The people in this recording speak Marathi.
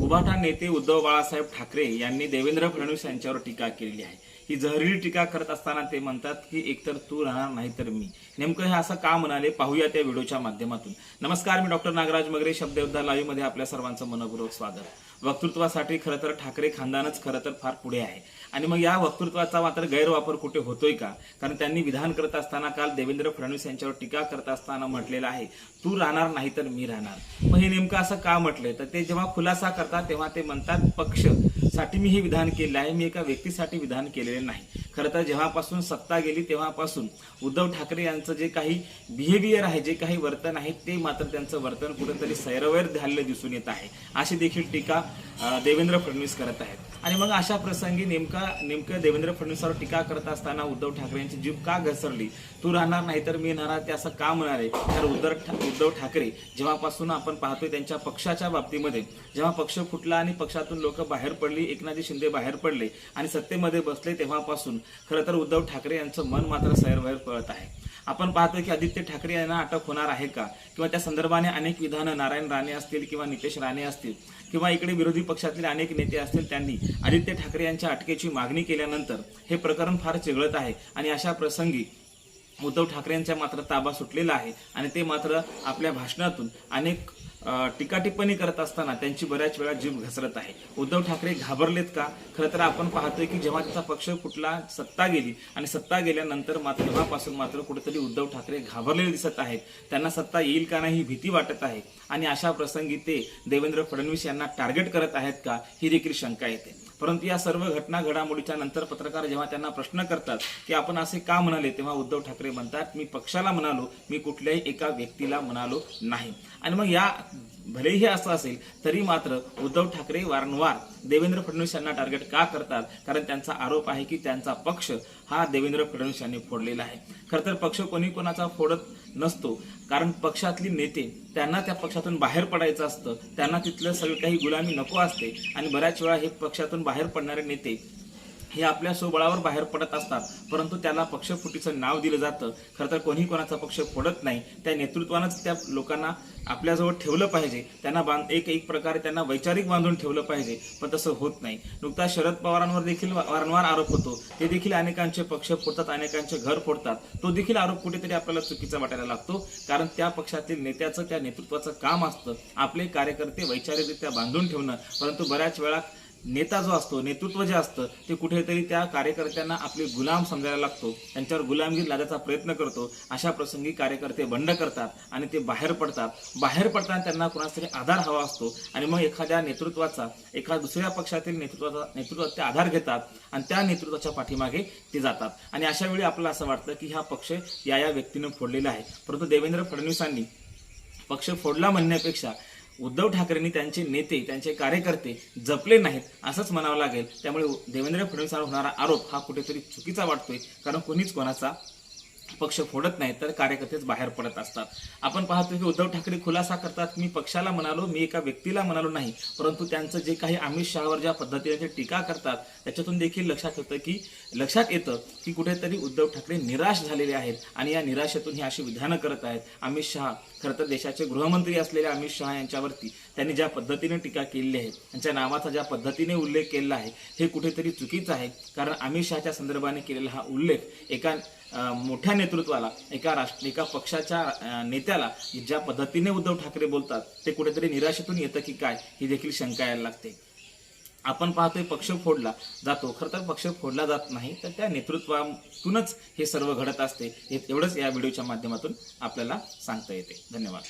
उभाटा नेते उद्धव बाळासाहेब ठाकरे यांनी देवेंद्र फडणवीस यांच्यावर टीका केलेली आहे. ही जहरीली टीका करत असताना ते म्हणतात की एकतर तू राहणार नाही तर मी. नेमकं हे असं का म्हणाले? पाहूया त्या व्हिडिओच्या माध्यमातून. नमस्कार मी डॉक्टर नागराज मगरे शब्दयोद्धा लाईव्हमध्ये आपल्या सर्वांचं मनपूर्वक स्वागत. वक्तृत्वासाठी खरं तर ठाकरे खानदानच खरं तर फार पुढे आहे. आणि मग या वक्तृत्वाचा मात्र गैरवापर कुठे होतोय का? कारण त्यांनी विधान करत असताना काल देवेंद्र फडणवीस यांच्यावर टीका करत असताना म्हटलेलं आहे तू राहणार नाही तर मी राहणार. मग हे नेमकं असं का म्हटलंय? तर ते जेव्हा खुलासा करतात तेव्हा ते म्हणतात पक्षसाठी मी हे विधान केलं आहे. मी एका व्यक्तीसाठी विधान केलेले नाही. खरं तर जेव्हापासून सत्ता गेली तेव्हापासून उद्धव ठाकरे यांचं जे काही बिहेवियर आहे जे काही वर्तन आहे ते मात्र त्यांचं वर्तन कुठेतरी सैरवैर झालेलं दिसून येत आहे. अशी देखील टीका देवेंद्र फडणवीस करत आहेत. आणि मग अशा प्रसंगी नेमका नेमकं देवेंद्र फडणवीसावर टीका करत असताना उद्धव ठाकरे यांची जीभ का घसरली? तू राहणार नाही तर मी राहणार ते असं का म्हणाले? तर उद्धव ठा- उद्धव ठाकरे जेव्हापासून आपण पाहतोय त्यांच्या पक्षाच्या बाबतीमध्ये जेव्हा पक्ष फुटला आणि पक्षातून लोक बाहेर पडली एकनाथजी शिंदे बाहेर पडले आणि सत्तेमध्ये बसले तेव्हापासून खरं तर उद्धव ठाकरे यांचं मन मात्र सैरभैर पळत आहे. आपण पाहतो की आदित्य ठाकरे यांना अटक होणार आहे का? किंवा त्या संदर्भाने अनेक विधानं नारायण राणे असतील किंवा नितेश राणे असतील किंवा इकडे विरोधी पक्षातील अनेक नेते असतील त्यांनी आदित्य ठाकरे यांच्या अटकेची मागणी केल्यानंतर हे प्रकरण फार चिघळत आहे. आणि अशा प्रसंगी उद्धव ठाकरे यांचा मात्र ताबा सुटलेला आहे आणि ते मात्र आपल्या भाषणातून अनेक टीकाटिप्पणी करत असताना त्यांची बऱ्याच वेळा जीव घसरत आहे. उद्धव ठाकरे घाबरलेत का? खरं तर आपण पाहतोय की जेव्हा त्याचा पक्ष कुठला सत्ता गेली आणि सत्ता गेल्यानंतर मात्र तेव्हापासून मात्र कुठेतरी उद्धव ठाकरे घाबरलेले दिसत आहेत. त्यांना सत्ता येईल का नाही ही भीती वाटत आहे. आणि अशा प्रसंगी ते देवेंद्र फडणवीस यांना टार्गेट करत आहेत का? ही देखील शंका येते. परंतु या सर्व घटना घडामोडीच्या नंतर पत्रकार जेव्हा त्यांना प्रश्न करतात की आपण असे का म्हणाले तेव्हा उद्धव ठाकरे म्हणतात मी पक्षाला म्हणालो मी कुठल्याही एका व्यक्तीला म्हणालो नाही. आणि मग या भलेही असं असेल तरी मात्र उद्धव ठाकरे वारंवार देवेंद्र फडणवीस यांना टार्गेट का करतात? कारण त्यांचा आरोप आहे की त्यांचा पक्ष हा देवेंद्र फडणवीस यांनी फोडलेला आहे. खरं तर पक्ष कोणी कोणाचा फोडत नसतो. कारण पक्षातली नेते त्यांना त्या पक्षातून बाहेर पडायचं असतं. त्यांना तिथलं सगळं काही गुलामी नको असते. आणि बऱ्याच वेळा हे पक्षातून बाहेर पडणारे नेते हे आपल्या स्वबळावर बाहेर पडत असतात परंतु त्याला पक्षफुटीचं नाव दिलं जातं. खरं तर कोणी कोणाचा पक्ष फोडत नाही. त्या नेतृत्वानंच त्या लोकांना आपल्याजवळ ठेवलं पाहिजे. त्यांना बांध एक एक प्रकारे त्यांना वैचारिक बांधून ठेवलं पाहिजे पण तसं होत नाही. नुकताच शरद पवारांवर देखील वारंवार आरोप होतो. ते देखील अनेकांचे पक्ष फोडतात अनेकांचे घर फोडतात. तो देखील आरोप कुठेतरी आपल्याला चुकीचा वाटायला लागतो कारण त्या पक्षातील नेत्याचं त्या नेतृत्वाचं काम असतं. आपले कार्यकर्ते वैचारिकरित्या बांधून ठेवणं. परंतु बऱ्याच वेळा नेता जो असतो नेतृत्व जे असतं ते कुठेतरी त्या कार्यकर्त्यांना आपले गुलाम समजायला लागतो. त्यांच्यावर गुलामगिरी लादायचा प्रयत्न करतो. अशा प्रसंगी कार्यकर्ते बंड करतात आणि ते बाहेर पडतात. बाहेर पडताना त्यांना कुणाचा तरी आधार हवा असतो आणि मग एखाद्या नेतृत्वाचा एखाद्या दुसऱ्या पक्षातील नेतृत्वाचा नेतृत्वात ते आधार घेतात आणि त्या नेतृत्वाच्या पाठीमागे ते जातात. आणि अशा वेळी आपल्याला असं वाटतं की हा पक्ष या या व्यक्तीनं फोडलेला आहे. परंतु देवेंद्र फडणवीसांनी पक्ष फोडला म्हणण्यापेक्षा उद्धव ठाकरेंनी त्यांचे नेते त्यांचे कार्यकर्ते जपले नाहीत असंच म्हणावं लागेल. त्यामुळे देवेंद्र फडणवीसांवर होणारा आरोप हा कुठेतरी चुकीचा वाटतोय कारण कोणीच कोणाचा पक्ष फोडत नाही तर कार्यकर्तेच बाहेर पडत असतात. आपण पाहतो की उद्धव ठाकरे खुलासा करतात मी पक्षाला म्हणालो मी एका व्यक्तीला म्हणालो नाही परंतु त्यांचं जे काही अमित शहावर ज्या पद्धतीने ते टीका करतात त्याच्यातून देखील लक्षात येतं की लक्षात येतं की कुठेतरी उद्धव ठाकरे निराश झालेले आहेत आणि या निराशेतून ही अशी विधानं करत आहेत. अमित शहा खरं तर देशाचे गृहमंत्री असलेले अमित शहा यांच्यावरती त्यांनी ज्या पद्धतीने टीका केलेली आहे त्यांच्या नावाचा ज्या पद्धतीने उल्लेख केलेला आहे हे कुठेतरी चुकीचं आहे कारण अमित शहाच्या संदर्भाने केलेला हा उल्लेख एका मोठ्या नेतृत्वाला एका राष्ट्र एका पक्षाच्या नेत्याला ज्या पद्धतीने उद्धव ठाकरे बोलतात ते कुठेतरी निराशेतून येतं की काय ही देखील शंका यायला लागते. आपण पाहतोय पक्ष फोडला जातो. खरं तर पक्ष फोडला जात नाही तर त्या नेतृत्वातूनच हे सर्व घडत असते हे एवढंच या व्हिडिओच्या माध्यमातून आपल्याला सांगता येते. धन्यवाद.